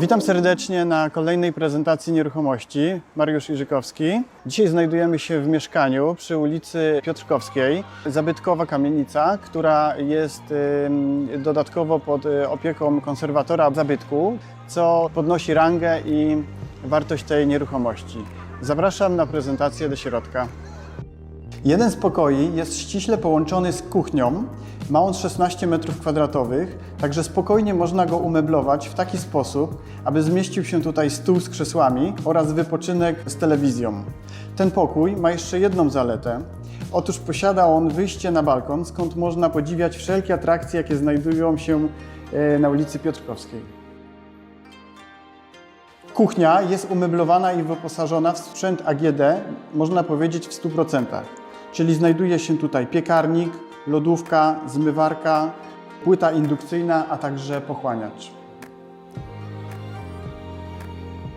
Witam serdecznie na kolejnej prezentacji nieruchomości. Mariusz Iżykowski. Dzisiaj znajdujemy się w mieszkaniu przy ulicy Piotrkowskiej. Zabytkowa kamienica, która jest dodatkowo pod y, opieką konserwatora zabytku, co podnosi rangę i wartość tej nieruchomości. Zapraszam na prezentację do środka. Jeden z pokoi jest ściśle połączony z kuchnią. Ma on 16 m2, także spokojnie można go umeblować w taki sposób, aby zmieścił się tutaj stół z krzesłami oraz wypoczynek z telewizją. Ten pokój ma jeszcze jedną zaletę. Otóż posiada on wyjście na balkon, skąd można podziwiać wszelkie atrakcje, jakie znajdują się e, na ulicy Piotrkowskiej. Kuchnia jest umeblowana i wyposażona w sprzęt AGD, można powiedzieć w 100%. Czyli znajduje się tutaj piekarnik, lodówka, zmywarka, płyta indukcyjna, a także pochłaniacz.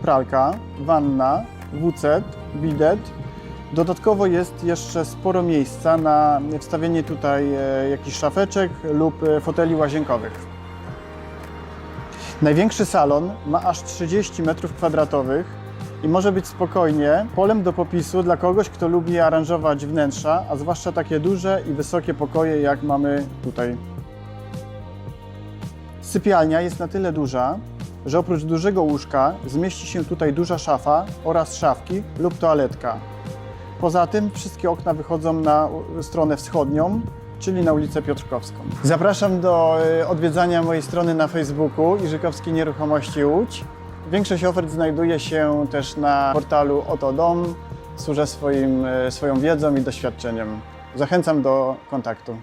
Pralka, wanna, WC, bidet. Dodatkowo jest jeszcze sporo miejsca na wstawienie tutaj e, jakichś szafeczek lub e, foteli łazienkowych. Największy salon ma aż 30 m2 i może być spokojnie polem do popisu dla kogoś, kto lubi aranżować wnętrza, a zwłaszcza takie duże i wysokie pokoje, jak mamy tutaj. Sypialnia jest na tyle duża, że oprócz dużego łóżka zmieści się tutaj duża szafa oraz szafki lub toaletka. Poza tym wszystkie okna wychodzą na stronę wschodnią, czyli na ulicę Piotrkowską. Zapraszam do y, odwiedzania mojej strony na Facebooku Iżykowski Nieruchomości Łódź. Większość ofert znajduje się też na portalu Oto Dom. Służę swoim, y, swoją wiedzą i doświadczeniem. Zachęcam do kontaktu.